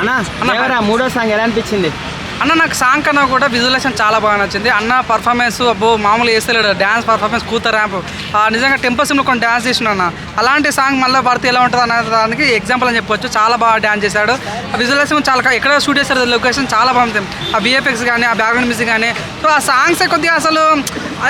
అన్న మూడో సాంగ్ ఎలా అనిపించింది? అన్న నాకు సాంగ్ కన్నా కూడా విజువలైజేషన్ చాలా బాగా నచ్చింది. అన్న పర్ఫార్మెన్స్ అబ్బో మామూలు వేస్తలేడు డ్యాన్స్ పర్ఫార్మెన్స్ కూత ర్యాంప్ నిజంగా టెంపల్ సిమ్లో కొన్ని డ్యాన్స్ చేసిన అన్న. అలాంటి సాంగ్ మళ్ళీ పడితే ఎలా ఉంటుంది అన్న దానికి ఎగ్జాంపుల్ అని చెప్పొచ్చు. చాలా బాగా డ్యాన్స్ చేశాడు. ఆ విజువలైజేషన్ చాలా ఎక్కడ షూట్ చేశారు? లొకేషన్ చాలా బాగుంది. ఆ విఎఫ్ఎక్స్ కానీ ఆ బ్యాక్గ్రౌండ్ మ్యూజిక్ కానీ సో ఆ సాంగ్స్ కొద్దిగా అసలు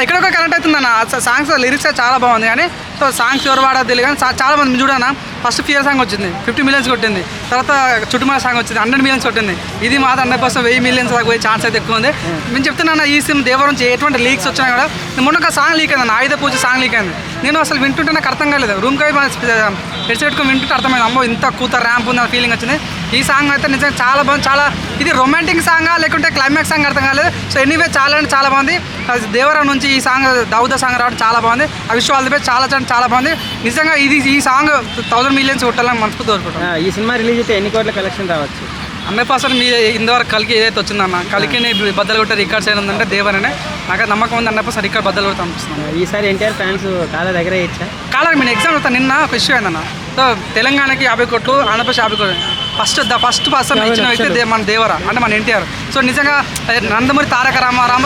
ఎక్కడొక కనెక్ట్ అవుతుంది అన్న ఆ సాంగ్స్ లిరిక్స్ చాలా బాగుంది. కానీ సో సాంగ్స్ ఎవరు పాడో తెలియదు కానీ చాలా మంది చూడన్న ఫస్ట్ ఫియర్ సాంగ్ వచ్చింది. ఫిఫ్టీ మిలియన్స్ కొట్టింది. తర్వాత చుట్టుమల సాంగ్ వచ్చింది. హండ్రెడ్ మిలియన్స్ కొట్టింది. ఇది మాత్రం హండ్రెడ్ పర్సెంట్ వెయ్యి మిలియన్స్ దాకా పోయే ఛాన్స్ అయితే ఎక్కువ ఉంది. నేను చెప్తున్నాను ఈ సిమ్ దేవరం నుంచి ఎటువంటి లీక్స్ వచ్చినా కూడా మొన్న ఒక సాంగ్ లీక్ అయింది ఆయుధ పూజ సాంగ్ లీక్ అయింది. నేను అసలు వింటుంటే నాకు అర్థం కాలేదు. రూమ్కి హెడ్సెట్ పెట్టుకుని వింటుంటే అర్థమైంది. అమ్మో ఇంత కూత ర్యాంప్ ఉంది అనే ఫీలింగ్ వచ్చింది. ఈ సాంగ్ అయితే నిజంగా చాలా బాగుంది. చాలా ఇది రొమాంటిక్ సాంగా లేకుంటే క్లైమాక్స్ సాంగ్ అర్థం కాలేదు. సో ఎనీవే చాలా అంటే చాలా బాగుంది. దేవరం నుంచి ఈ సాంగ్ దౌద సాంగ్ రావడం చాలా బాగుంది. ఆ విషయం వాళ్ళ దగ్గర చాలా చాలా చాలా బాగుంది. నిజంగా ఇది ఈ సాంగ్ థౌసండ్ మిలియన్స్ కొట్టాలని మనసుకు కోరుకుంటాం ఈ సినిమా రిలీజ్ అయితే ఎన్ని కోట్ల కలెక్షన్ రావచ్చు? హండ్రెడ్ పర్సెంట్ మీ ఇంతవరకు కలికి ఏదైతే వచ్చిందన్న కలికిని బద్దలు కొట్టే రికార్డ్స్ ఏమైనా ఉందంటే దేవరనే. నాకు నమ్మకం ఉంది హండ్రెడ్ పర్సెంట్ రికార్డ్ బద్దలు కొడతా అనిపిస్తుంది. ఈసారి ఎన్టీఆర్ ఫ్యాన్స్ కాళ్ళ దగ్గర ఇచ్చా కాలేదు నేను ఎగ్జామ్ నిన్న ఒక ఇష్యూ అయిందన్న. సో తెలంగాణకి యాభై కోట్లు ఆంధ్రప్రదేశ్ యాభై కోట్లు. ఫస్ట్ ద ఫస్ట్ పర్సన్ ఇచ్చిన వ్యక్తి మన దేవర అంటే మన ఎన్టీఆర్. సో నిజంగా నందమూరి తారక రామారామ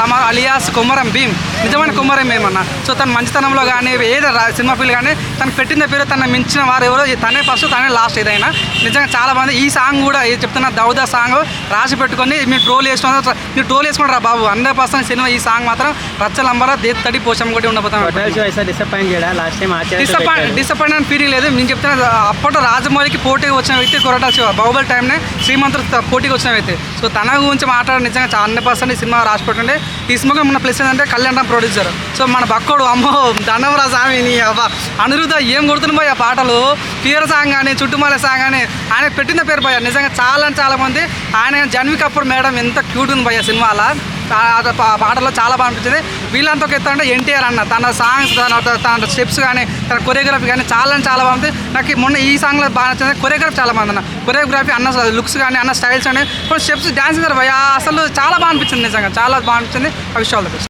రామ అలియాస్ కుమ్మరం భీమ్ నిజమైన కుమ్మరం ఏమన్నా సో తన మంచితనంలో కానీ ఏదో సినిమా ఫీల్ కానీ తను పెట్టిన పేరు తన మించిన వారు ఎవరో తనే ఫస్ట్ తనే లాస్ట్ ఏదైనా. నిజంగా చాలా బాగుంది ఈ సాంగ్ కూడా చెప్తున్న దౌద సాంగ్ రాసి పెట్టుకొని మీరు ట్రోల్ చేసుకున్న మీరు ట్రోల్ చేసుకుంటారా బాబు? హండ్రెడ్ పర్సెంట్ సినిమా ఈ సాంగ్ మాత్రం రచ్చలంబర దే తడి పోషం కూడా ఉండబోతాం హోటల్స్ వైసా డిసప్పాయింట్ డిసప్పాయింట్ డిసప్పాయింట్ ఫీలింగ్ లేదు. నేను చెప్తున్నా అప్పట్లో రాజమౌళికి పోటీకి వచ్చిన వ్యక్తి కొరట శివ బాహుబలి టైంనే శ్రీమంతుడు పోటీకి వచ్చినవైతే సో తన గురించి మాట్లాడి నిజంగా చాలా హండ్రెడ్ పర్సెంట్ ఈ సినిమా రాసిపోతుండే ఈ సినిమాకి మన ప్లస్ ఏంటంటే కళ్యాణ్ ప్రొడ్యూసర్ సో మన బక్కోడు అమ్మో దండవరా స్వామి నీ అవ్వ అనిరుద్ధ ఏం కొడుతున్నాయి ఆ పాటలు? పీర సాంగ్ కానీ చుట్టుమాల సాంగ్ కానీ ఆయన పెట్టిన పేరు పోయా. నిజంగా చాలా చాలా మంది. ఆయన జన్వి కపూర్ మేడం ఎంత క్యూట్ ఉంది పోయా సినిమాలో. ఆ పాటలో చాలా బాగా అనిపించింది. వీళ్ళంతా ఒక ఎత్తు అంటే ఎన్టీఆర్ అన్న తన సాంగ్స్ తన తన స్టెప్స్ కానీ తన కొరియోగ్రఫీ కానీ చాలా చాలా బాగుంది. నాకు మొన్న ఈ సాంగ్లో బాగా నచ్చింది. కొరియోగ్రఫీ చాలా బాగుంది అన్న. కొరియోగ్రఫీ అన్న లుక్స్ కానీ అన్న స్టైల్స్ కానీ కొన్ని స్టెప్స్ డ్యాన్స్ అసలు చాలా బాగా అనిపించింది నిజంగా. చాలా బాగా అనిపించింది. ఆ విషయాలు